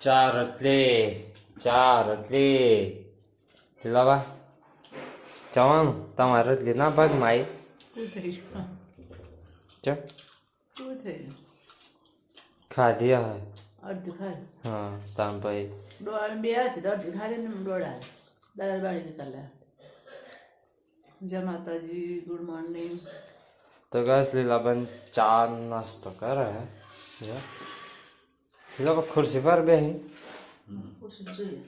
ચાર એટલે ચાર એટલે પેલા જવાનું. તમારે એટલે ના ભાગમાં આવી ખાધી ખાય હા તામ ભાઈ. દોડ બે હતી અડધી ખાધી ને દોડા દાદા બાળી નીકળ્યા જય માતાજી ગુડ મોર્નિંગ. તો ગસ લીલાબેન ચા નાસ્તો કરે હે. લોકો ખુરશી પર બેહી જોઈએ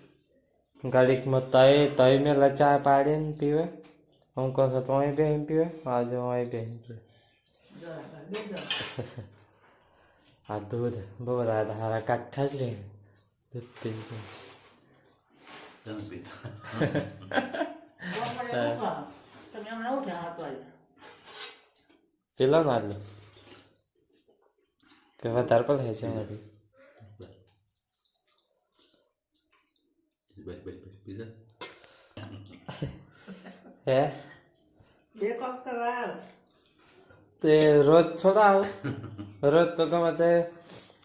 ઘડીકમાં તય તય મેં ચા પાડીને પીવે હું કહું તો અહીં બેહીને પીવે આજે અહીં બેહીને પીવે આ દૂધ બહુ બધા હારા કાઠા જ રહે દૂધ પી પેલો ના કે વધારે પણ થાય છે એમાંથી બસ બસ બસ પીઝા હે બે કપ કરવા આવ તે રોજ થોડા રોજ તો ગમે તે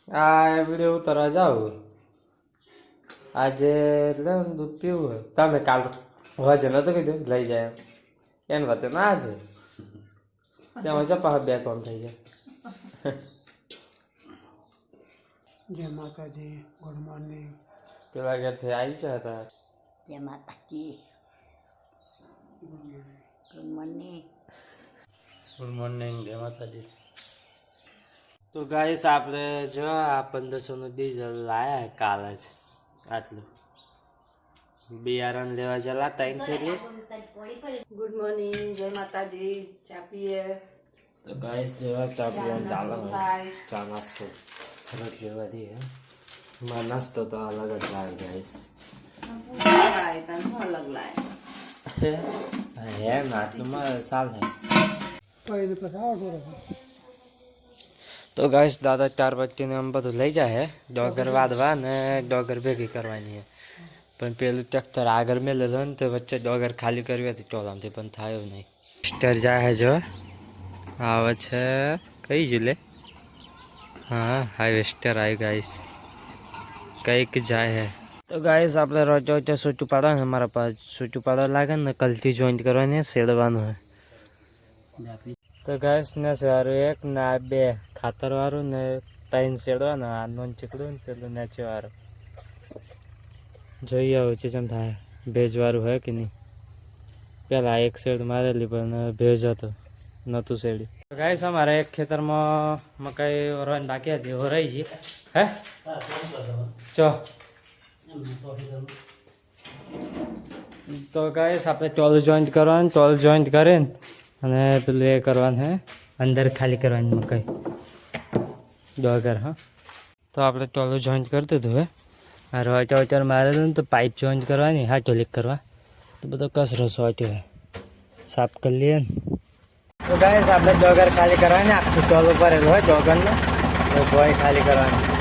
આ વીડિયો ઉતરવા જાઉં આજે એટલે ને દૂધ પીવું હોય તમે કાલ વજન નતું કીધું લઈ જાય એને વાત ના છે ત્યાં ચપા બે કોમ થઈ જાય જય માતાજી ગુડ મોર્નિંગ પેલા ઘરથી આવી છે હતા જય માતાજી ગુડ મોર્નિંગ. ગુડ મોર્નિંગ જય માતાજી. તો ગાઈસ આપણે જો આ પંદરસો નું ડીઝલ લાયા કાલે જ આટલું. બિયારણ લેવા જલા ટાઈમ થઈ ગુડ મોર્નિંગ જય માતાજી. ચા પીએ. તો ગાઈસ જેવા ચા પીવાનું ચાલે. ખાય ચા નાસ્તો રોટલી વધી હે. માં નાસ્તો તો અલગ જ લાગે ગાઈસ અલગ લાય હે નાટલું માં સાલ હે તો એને પછી આવતો રહે તો ગાઈસ દાદા ચાર વ્યક્તિને આમ બધું લઈ જાય ડોગર વાદવા ને ડોગર ભેગી કરવાની હે. પણ પેલું ટ્રેક્ટર આગળ મેલેલું ને તો વચ્ચે ડોગર ખાલી કરવી હતી ટોલામથી પણ થાય નહીં. સ્ટર જાય જો. આવે છે કઈ જુલે? હા હાઈવેસ્ટર આવી ગાઈસ કંઈક જાય હે. તો ગાઈસ આપણે રોજ રોજ સૂચું પાડવા ને મારા પાસે સૂચું પાડવા લાગે ને કલથી જોઈન્ટ કરવાની છે, શેડવાનું હોય તો ગાઈસ ને સારું એક ને આ બે ખાતરવાળું ને ત્રણ શેડવાનું. આ નોન ચીકડું ને પેલું નેચેવાળું. જોઈએ આવું છે જેમ થાય. ભેજવાળું હોય કે નહીં? પેલા એક શેડ મારેલી પણ ભેજ હતો. નહોતું શેડી ગાઈસ અમારે એક ખેતરમાં મકાઈ વરવાની બાકી હતી. હોરાઈ છે હે ચો તો ગાઈસ આપણે ટોલ જોઈન્ટ કરવાનું ટોલ જોઈન્ટ કરીને અને પેલું એ કરવાનું હે, અંદર ખાલી કરવાની મકાઈ. ડોગર હા. તો આપણે ટોલું જોઈન્ટ કરી દીધું હે. આ રોચા વચાર મારેલું ને તો પાઇપ જોઈન્ટ કરવાની હા ટોલિક કરવા. તો બધો કચરો સોટ્યો હે. સાફ કરી લઈએ ને. તો ગાઈસ આપણે ડોગર ખાલી કરવાની, આખું ટોલું ભરેલું હોય ડોગરનો તો ભોય ખાલી કરવાની.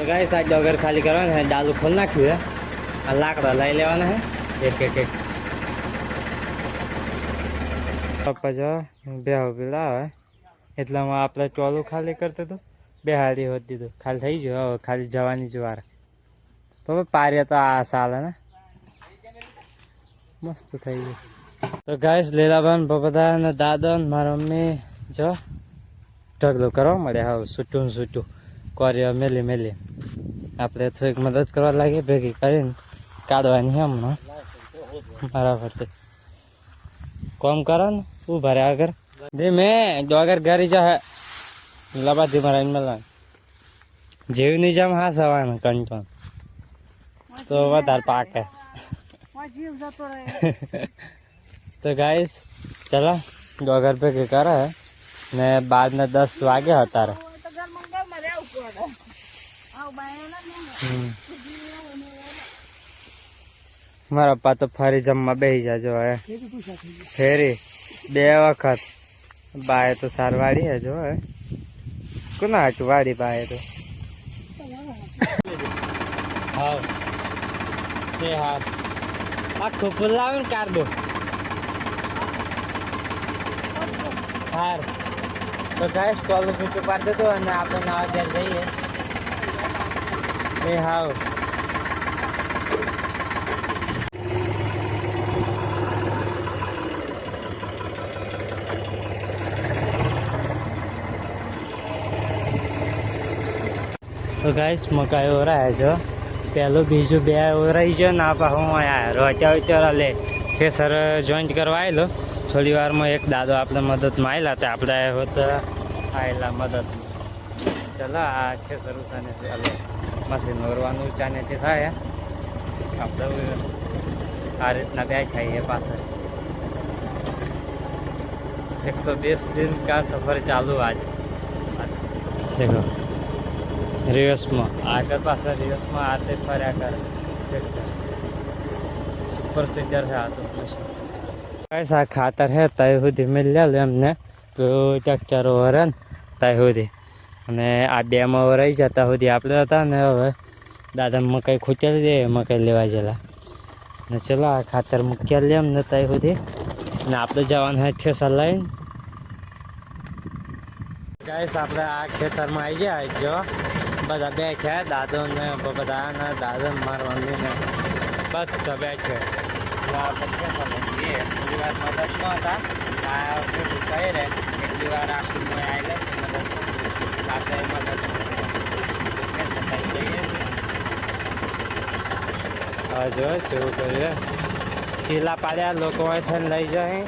તો ગાઈસ આ ડોગર ખાલી કરવાનું હે ડાલું ખોલ નાખ્યું હે આ લાકડા લઈ લેવાના હે એક એક એક. પપ્પા જો બે પીડા આવે એટલામાં આપણે ટોલું ખાલી કરતો હતો બે હાડી હોત દીધું. ખાલી થઈ ગયું, હવે ખાલી જવાની જ વાર. પપ્પા, પાર્યા તો આ સાલે ને? મસ્ત થઈ ગયું. તો ગાઈસ લીલાબાન પપ્પા દાદા મારા મમ્મી જો ઢગલો કરવા મળે હવે ને છૂટું કોરિયા, મેલી મેલી. આપણે થોડીક મદદ કરવા લાગી, ભેગી કરીને કાઢવાની છે હમણાં. બરાબર કોમ કરો ને ઊભા રે આગળ. ધીમે ડોગર ઘરી જા લબા ધીમા રહીને મળવા જેવની જેમ હા સવાનું કંટોન તો વધારે પાકે. જીવ જતો રહે તો ગાઈસ ચલો ડોગર ભેગી કરે ને બાર ને દસ વાગે અત્યારે હમ. મારા પપ્પા તો ફરી જમવા બેસી જાજો હવે ફેરી. બે વખત. બાય તો સાર વાડી હે જો, હે. કોના હાટું વાડી બાય તો? આખું ફૂલ ને કાર્બો હાર. તો ગાય સ્કોલરશીપ પાડી દેતો અને આપણે નવા ઘેર જઈએ. એ હાવ તો ગાઈસ મકાઈ ઓરાયા છો. પહેલું બીજું બે ઓરાઈ છે ને આપા હું અહીંયા અત્યારે અત્યારે લે ખેસર જોઈન્ટ કરવા આવેલો થોડી વારમાં એક દાદો આપણે મદદમાં આવેલા તો આપણે હોત આવેલા મદદ ચલો આ છે સરુસાને ચાલે. મશીન ઓરવાનું ચાને છે થાય આપણે આ રીતના બે ખાઈએ પાછળ એકસો बीस दिन का सफ़र चालू आज आज देखो રિવર્સમાં આગળ પાછળ રિવર્સમાં આતે ફર્યા કરે ટ્રેક્ટર સુપર સીડર છે આ તો મશીન ગાઈસ આ ખાતર હે તય સુધી મિલ્યા લે એમને તો ટ્રેક્ટર વરે ને તય સુધી અને આ બેમાં વરાઈ જતા સુધી આપણે હતા ને હવે દાદા મકાઈ ખૂટેલી દે મકાઈ લેવા જેલા ને ચલો આ ખાતર મૂક્યા લે એમને ત્યાં સુધી. ને આપણે જવાનું હે ઠેસર લઈને. ગાઈસ આપણે આ ખેતરમાં આવી ગયા જો. બધા બેઠ્યા દાદો ને બધા ને દાદો ને મારવાની ને બેઠ્યા તો જઈએ થોડી વાર મદદ ન હતા. કહી રે. એટલી વાર આખું મેં આવી લે મદદ સાથે મદદ ઠેસર લઈને જઈએ હા જો જેવું કર્યું ચીલા પાડ્યા, લોકો અહીંથી લઈ જાય.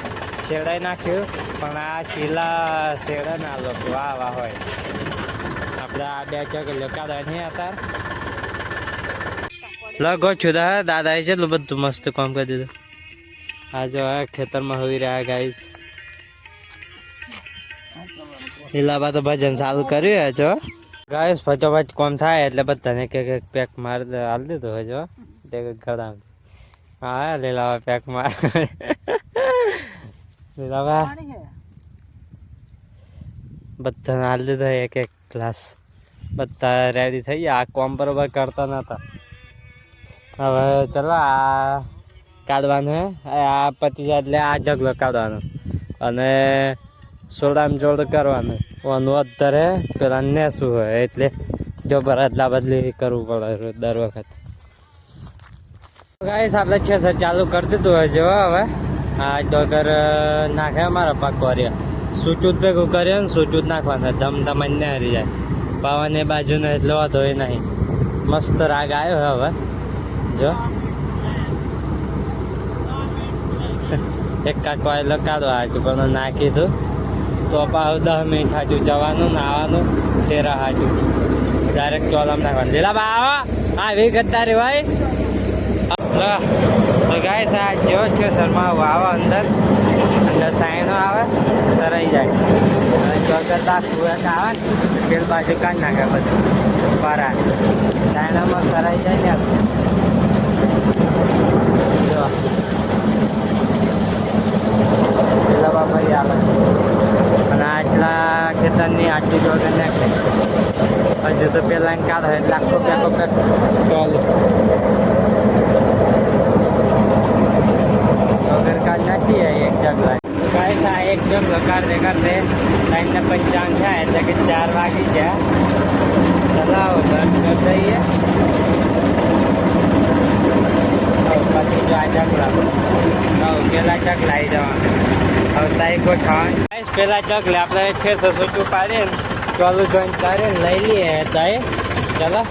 શેડાઈ નાખ્યું, પણ આ ચીલા શેડે ના લોકો, વાહ હોય. આપણે આ બે ચક લોકા નહીં હતા લગો છુદા દાદા દાદાએ જેટલું બધું મસ્ત કામ કરી દીધું. આ જો આ ખેતરમાં હોઈ રહ્યા ગાઈસ લીલાબા તો ભજન ચાલુ કર્યું હે જો. ગાઈસ ફટોફટ કોમ થાય એટલે બધાને એક એક પેક માર હાલ દીધું હે જો. તે ગળા હા લીલાબા પેક માર. લીલાબા બધાને હાલ દીધો એક એક ગ્લાસ બધા રેડી થઈ ગયા. આ કોમ બરોબર કરતા નતા. હવે ચલો, આ કાઢવાનું હે. આ પતી જાય એટલે આ ઢગલો કાઢવાનો. અને સોડામાં જોડ કરવાનું. ઓનું અત્યારે પેલા નેસું હોય, એટલે જો બદલા બદલી કરવું પડે દર વખત. ગાઈસ આપણે છે સર ચાલુ કરી દીધું હોય જો હવે. આ ડોગર નાખે અમારા પાક કર્યા સૂટું ભેગું કર્યો ને સૂટું નાખવાનું ધમ ધમાઈને ને હરી જાય. પવન એ બાજુનો એટલો વાત હોય નહીં મસ્ત રાગ આવ્યો હવે. જો. એક કાકો આવેલો કાઢો હાટું પણ નાખી દઉં તો પાછું દસ મિનિટ સાચું જવાનું, નાવાનું તેરા સાચું ડાયરેક્ટ ચોલામ નાખવાનું લીલા બા આવો. આવી ગદ્દારી ભાઈ તો ગાય આ જો છે શર્મા આવો અંદર. અંદર સાયણો આવે, સરાઈ જાય. દાખવું એક આવે ને બાજુ કાઢી નાખે બધું. પારા સાઈનામાં સરાઈ જાય ને જો. બાપા આવે. અને આટલા ખેતરની આટલી ચોગર નાખે. હજુ તો પેલા કાઢે, એટલે આખો પેકો પેક ચાલુ ચોગર કાઢ નાખીએ એક જગલા ગાઈસ, આ એક જગ કરતે કરતે ટાઈમને પંચાવન છે એટલે કે ચાર વાગી છે. ચલાવો બંધ કરી દઈએ. પછી જો આ હવે પેલા ચકલા આવી જવાનું. તાઈ કોઈ ખાવાનું. ગાઈસ ચક ચકલે આપણે ઠેસો સૂટું પાડીએ ચોલું જોઈન કરીને લઈ લઈએ તાઈ. ચાલો.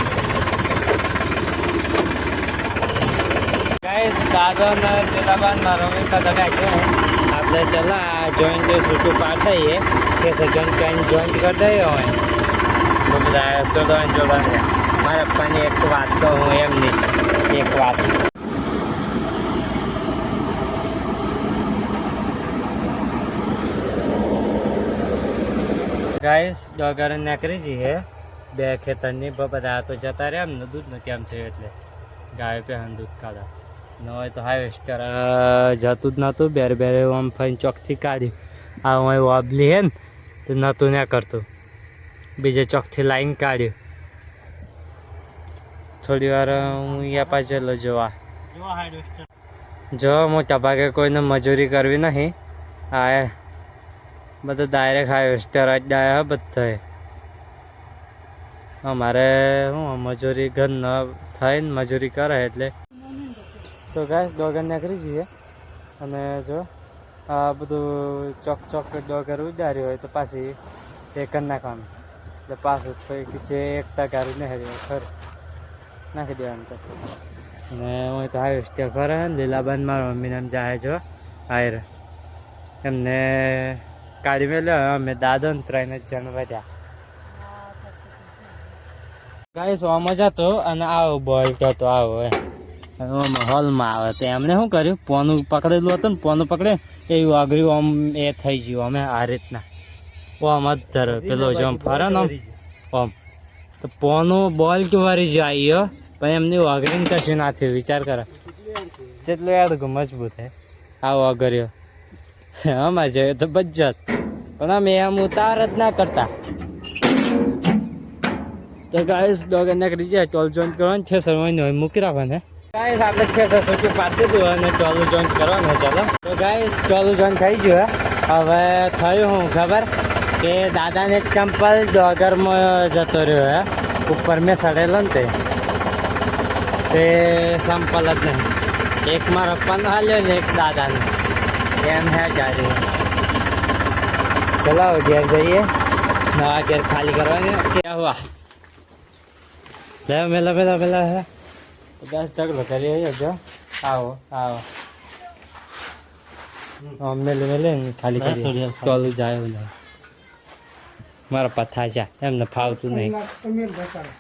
ગાઈસ, દાદો ને પેલા બાદ મારો બધા કાઢ્યો આપણે ચાલો, આ જોઈન્ટ સૂટું પાડ દઈએ કે સજન કઈ જોઈન્ટ કરી દઈએ હોય. બધા શોધવાની જોડવાની મારા પપ્પાની એક વાત તો હું એમ નહીં એક વાત. ગાઈસ ડોગર નાકરી જઈએ. બે ખેતરની બધા તો જતા રહ્યા એમ દૂધ નથી કેમ થયું એટલે? ગાય પે દૂધ કાઢા ન હોય તો હાર્વેસ્ટર જતું જ નહોતું. બેર બેર આમ ફાઈન ચોકથી કાઢ્યું આ હું વાબલી હે ને તો નહોતું ના કરતું. બીજે ચોકથી લાઈન કાઢ્યું. થોડી વાર હું અહીંયા પાછળ જોવા જો મોટા ભાગે કોઈને મજૂરી કરવી નહીં. આ બધા ડાયરેક્ટ હાઈવે જ ડાયા બધા અમારે શું મજૂરી ઘર ન થઈને મજૂરી કરે એટલે. તો ગાય ડોગર નીકળી જઈએ. અને જો, આ બધું ચોક ચોક ડોગર ઉડાર્યું હોય તો પાછી એ કરી નાખવાનું. એટલે પાછું થોડીક જે એકતા તગારી નહીં ખર. નાખી દેવાનું તો. અને હું તો હાઈવે સ્ટે કરે ને લીલાબાન મારા મમ્મીને એમ જાય જો આયર એમને કાઢી મેલ્યો અમે દાદો ને ત્રણ જ જણ વધ્યા ગાઈસ જ હતો અને આવો બોલતો તો આવો હોલમાં આવે તો એમણે શું કર્યું? પોનું પકડેલું હતું ને પોનું પકડે એવું અઘર્યું આમ એ થઈ ગયું અમે આ રીતના. આમ જ ધરો પેલો જો આમ ફરે ને આમ આમ. તો પોનું બોલ કે વારી જાય પણ એમની વાઘરીને કશું ના થયું વિચાર કરે. જેટલું યાદ મજબૂત હે. આવો અઘર્યો આમાં જોયો તો બજ્જત. પણ અમે આમ ઉતાર જ ના કરતા. તો ગાઈસ ડોગર નીકળી જાય ટોલ જોઈન્ટ કરવાનું છે સર હોય મૂકી રાખવાને. ગાઈસ આપણે છે સર સુકી પાડી દીધું અને ટોલ જોઈન્ટ કરવાનું, ચાલો. તો ગાઈસ ટોલ જોઈન્ટ થઈ ગયું. હવે થયું હું ખબર કે દાદાને ચંપલ ડોગરમાં જતો રહ્યો, હે. ઉપર મેં સડેલો ને તે. તે સંપલ જ નહીં. એક મારો પપ્પાનો હાલ્યો ને એક દાદાનો. એમ હે જારી ચલાવો ઘેર જઈએ. નવા ઘેર ખાલી કરવાની ક્યાં હુઆ? લે મેલા મેલા મેલા હે. દસ ઢગલો કરીએ જો. આવો આવો. હા, મેલે મેલે ખાલી કરી. ચાલુ જાય ઓલા મારા પથા છે. એમને ફાવતું નહીં તમે બતાવો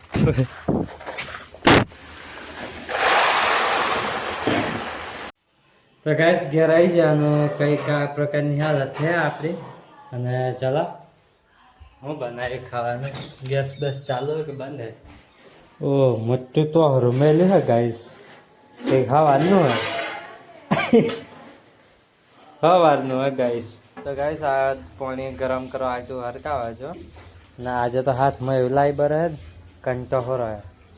તો ગાઈસ ઘેર આવી જાય અને કંઈક કયા પ્રકારની હાલત છે આપણી અને ચાલો. હું બનાવી ખાવાનું. ગેસ બેસ ચાલુ કે બંધ ઓ મોટું તો રૂમેલું હે ગાઈસ કંઈ ખાવાનું હે સવારનું હે ગાઈસ તો ગાઈસ આ પાણી ગરમ કરવા આટલું હરકાવે છો ને આજે તો હાથમાં એવું લાઈ બર હે કંટો હો રહે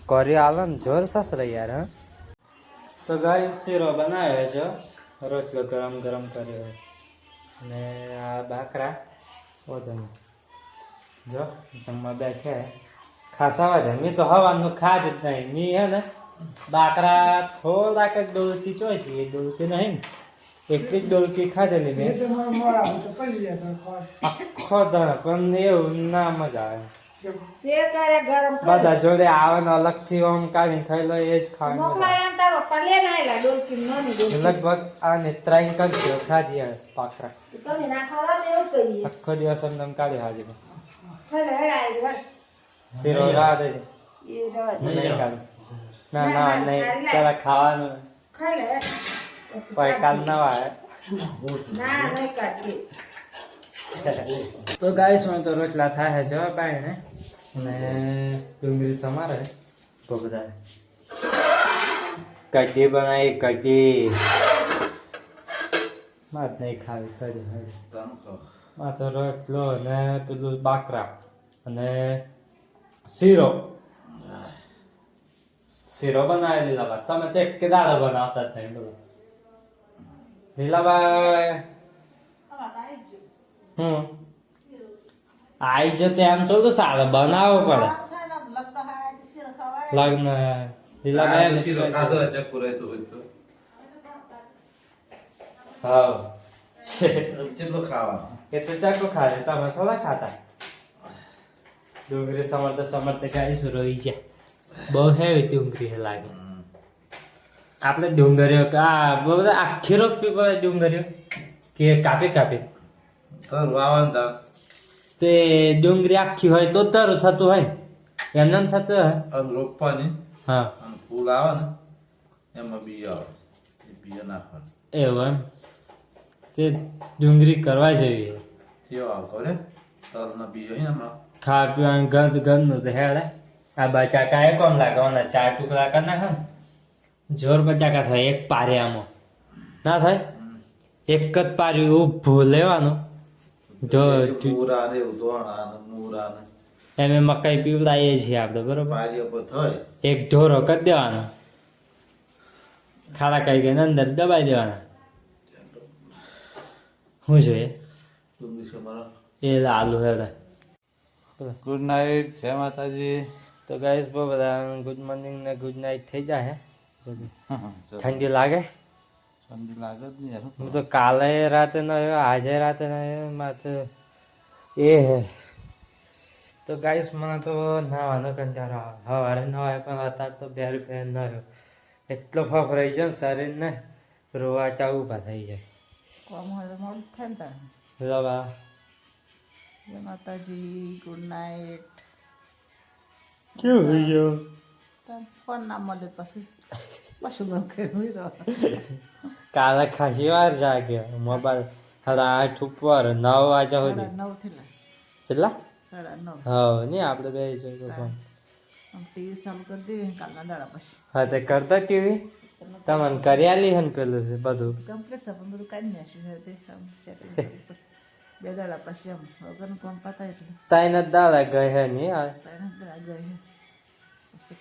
કોરી ને જોર રહી યાર હા. તો ગાઈસ શીરો બનાવ્યો છે. રોટલો ગરમ ગરમ કર્યો અને આ બાકરા વધુ જો જમવા બેઠ્યા ખાસા વાગે. મેં તો હવાનું ખાધ જ નહીં. મેં હે ને બાકરા થોડાક જ ડોલકી ચોઈસી એ ડોલકી નહીં ને. એક જ ડોલકી ખાધેલી મેં. હોય. આખો દણ. પણ એવું ના મજા આવે. તે કરે ગરમ બધા જોડે આવન અલગ અલગથી ઓમ કાઢી ખાઈ લો એ જ ખાવાનું. મોકલાય તારો પલે ના એલા ડોલકી નોની ડોલકી લગભગ આને ત્રણ કરજો ખાધી પાકરા. તમે ના ખાવા મે એવું કહીએ આખો દિવસ અમ એમ કાઢી હાજર. ભલે હેડાય ઘર શીરો દે એ દવા નહીં કાઢું. ના ના નહીં. પેલા ખાવાનું. ખાઈ લે પછી કાલ નવા આવે. ના નહીં કાઢી તો ગાઈસ હું તો રોટલા થાય છે બાઈને અને ડુંગળી સમારે તો બધા કઢી બનાવી કઢી. માત નહીં ખાવી કઢી ખાવી. માથો રોટલો અને પેલું બાકરા અને શીરો. શીરો બનાવી લીલાબા તમે તો એક કે દાડો બનાવતા જ નહીં બોલો. લીલાબા હમ. આઈ જતે એમ થોડું સારું બનાવો પડે. લગ્ન લીલાબા આ શીરો ખાધો ચક્કુ રહેતું હોય તો. હા છે કેટલું ખાવાનું? એ તો ચાકો ખાધે તમે થોડા ખાતા. ડુંગળી સમરતે સમરતે ગાઈશું રોઈ ગયા. બહુ હેવી ડુંગળી હે લાગે. આપણે ડુંગળીઓ આ બધા આખી રોપવી પડે ડુંગળીઓ. કે કાપી કાપી. તારું વાવન તાર તે ડુંગળી આખી હોય તો તરું થતું હોય. એમ એમને થતું હોય? રોપવાની. હા. અને ફૂલ આવે ને એમાં બી આવે. બીયા નાખવાનું. એવું એમ? તે ડુંગળી કરવા જેવી. કેવો ખબર હે? તલના હોય ને હમણાં ખાવા પીવાનું ગંધ ગંધનું તો હેડે. આ બચાકા એ કોમ લાગવાના ચાર ટુકડા કરી નાખે જોર બટાકા થાય એક પારે આમાં. ના થાય? એક જ પારી ઊભું લેવાનું. જો મૂરા ને એવું ધોણા ને મૂરા ને એમ મકાઈ પીવડાવીએ છીએ આપણે બરોબર? એક ઢોરો કરી દેવાનો. ખાડા કઈ ગઈને અંદર દબાઈ દેવાના. શું જોઈએ? એ આલુ હેડે ગુડ નાઇટ જય માતાજી. તો ગાઈસ બહુ બધા ગુડ મોર્નિંગ ને ગુડ નાઇટ થઈ જાય ઠંડી લાગે? ઠંડી લાગે જ નહીં હું તો કાલે રાતે ન આવ્યો આજે રાતે ન આવ્યો માથે એ હે. તો ગાઈસ મને તો નાવાનો કંટાળો આવે. સવારે ન આવે પણ અત્યારે તો બે રૂપિયા ન આવ્યો. એટલો ફફરાઈ જાય ને શરીરને રોવાટા ઊભા થઈ જાય. કોમ હોય તો મોડું થાય ને તારે. રવા. માતાજી ગુડ નાઇટ કેવું થઈ ગયો? ફોન ના મળે પછી. પછી બંધ o. કાલે ખાસી વાર જાગ્યો મોબાઈલ સાડા આઠ ઉપર નવ વાગ્યા સુધી નવથી કેટલા સાડા નવ હા નહીં આપણે બે ટીવી ચાલુ કરી દેવી કાલના દાડા પછી હા તે કરતા ટીવી તમને કરી આલી હે પેલું છે બધું કમ્પ્લીટ છે પણ બધું કાઢી નાખ્યું છે તે. બે દાડા પછી આમ વગરનું કોણ પતાય એટલે તાઈને દાડા ગઈ હે નહીં આ દાડા ગઈ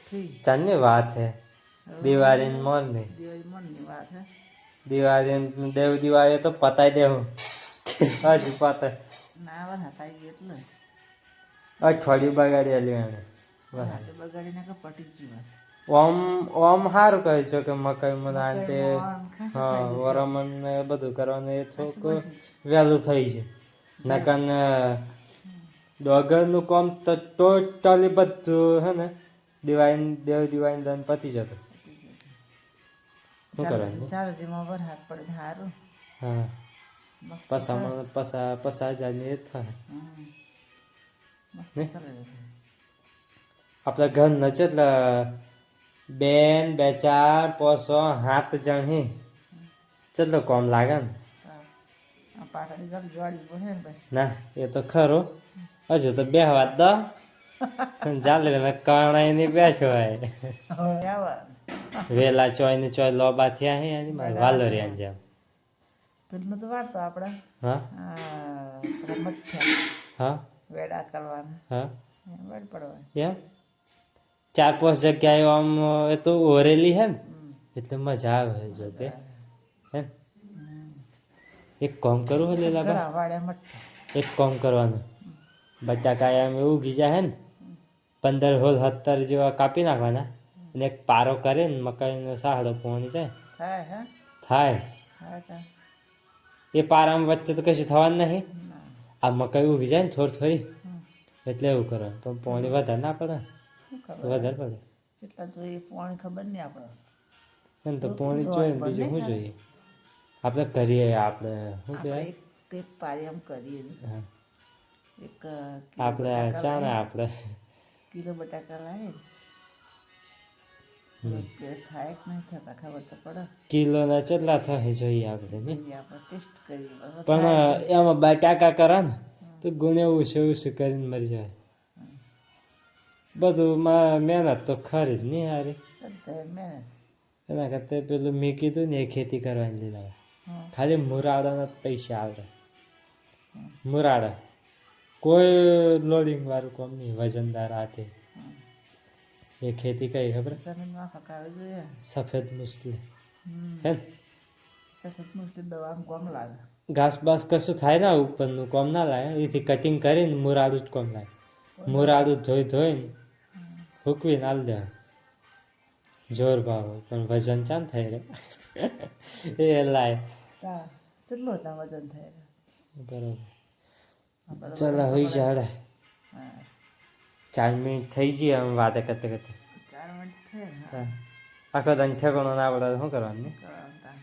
ફ્રી ચાલની વાત હે દિવાળી મોર નહીં દિવાળી મનની વાત હે. દિવાળી દેવ દિવાળી તો પતાઈ દેવું હજુ પતાય. ના વાત હતાઈ ગઈ એટલે. અઠવાડિયું બગાડી આલ્યું એને બગાડીને કે પટી ગઈ વાત. ઓમ ઓમ સારું કહે છે કે મકાઈ મને તે હા વરમણ ને બધું કરવાનું એ થોડુંક વહેલું થઈ છે. નકન ડોગરનું કામ તો ટોટલી બધું હે ને દિવાળી દેવ દિવાળી દન પતી જતું. શું કરવાનું? ચાલો જેમાં વરસાદ પડે સારું હા. પસામાં પસા પસા એ થાય. આપણા ઘર ન છે એટલે બેન બે ચાર પોસો સાત જણ. હી કેટલો કોમ લાગે ને? ને એ તો ખરું. હજુ તો બે વાત દો. ચાલે કણાઈ ની બેઠો હોય. વેલા ચોય ને ચોય લોબા થયા હે એની મારે વાલોરિયાન જેમ. પેલું તો વાતો આપણા હા? રમત થયા હા? વેડા કરવાના. હા? વેડ પડવાનું. એમ? ચાર પાંચ જગ્યાએ આમ એ તો ઓરેલી હે ને? એટલે મજા આવે જો કે હે એક કામ કરવું હે લેલા એક કામ કરવાનું. બટાકા એમ એવું ગીજા હે ને? પંદર હોલ સત્તર જેવા કાપી નાખવાના. અને એક પારો કરીને મકાઈનો સાહડો પોણી જાય. થાય હા? થાય. એ પારામાં વચ્ચે તો કશું થવાનું નહીં. આ મકાઈ ઉગી જાય ને થોડી થોડી. એટલે એવું કરો. પણ પોણી વધારે ના પડે. વધારે પડે. એટલા જોઈએ પોણી ખબર નહીં આપણે એમ તો પોણી જોઈએ બીજું શું જોઈએ? આપણે કરીએ આપણે શું કહેવાય? એક પારી આમ કરીએ. એક આપણે ચા ને આપણે. કિલો બટાકા લાવે થાય કે નહીં થતા ખબર તો પડે. કિલોના કેટલા થાય જોઈએ આપણે નહીં આપણે ટેસ્ટ કરીએ. પણ એમાં બટાકા કરે ને તો ગુને ઓછું ઓછું કરીને મરી જાય. બધું માં મહેનત તો ખરી જ નહીં હારી. એના કરતાં પેલું મેં કીધું ને એ ખેતી કરવાની લીધા ખાલી મુરાડાના પૈસા આવે. મુરાડા. કોઈ લોડિંગ વાળું કોમ નહીં વજનદાર હાથે. એ ખેતી કઈ ખબર સફેદ મુસલી. હે ઘાસ બાસ કશું થાય ને ઉપરનું કોમ ના લાગે એથી કટિંગ કરીને મુરાડું જ કોમ લાગે મુરાડું ધોઈ ધોઈને હૂકવીને આલ દે જોર ભાવ પણ વજન ચાન થાય રે એ લાય કેટલું વજન થાય બરોબર ચાલો હોઈ જાડે હા ચાર મિનિટ થઈ ગઈ આમ વાતે કરતે કરતે. ચાર મિનિટ થઈ આખો તને ગણો ના પડે શું કરવાનું તા.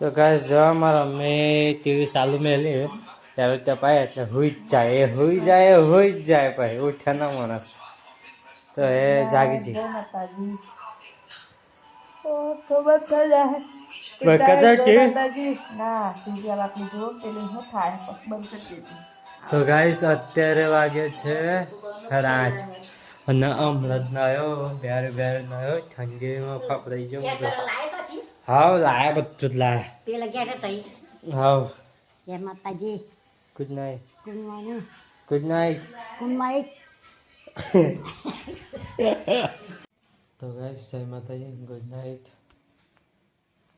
તો ગાય જો મારો મેં ટીવી ચાલુ મેલી ત્યારે ત્યાં પાય એટલે હોઈ જ જાય એ હોઈ જાય હુઈ જ જાય ભાઈ ઉઠે ના માણસ. તો એ જાગી જય ના સિરિયલ આટલી જો પેલી હું થાય બસ બંધ કરી દીધી. તો ગાઈસ અત્યારે વાગે છે આઠ અને હમણાં નયો બેર બેર નયો ઠંડીમાં ફાફડાઈ ગયો હાવ લાયા બધું જ લાયા. ગયા તઈ. હાવ. જય Mataji. Good night good morning good night good night તો ગાઈસ જય માતાજી. Good night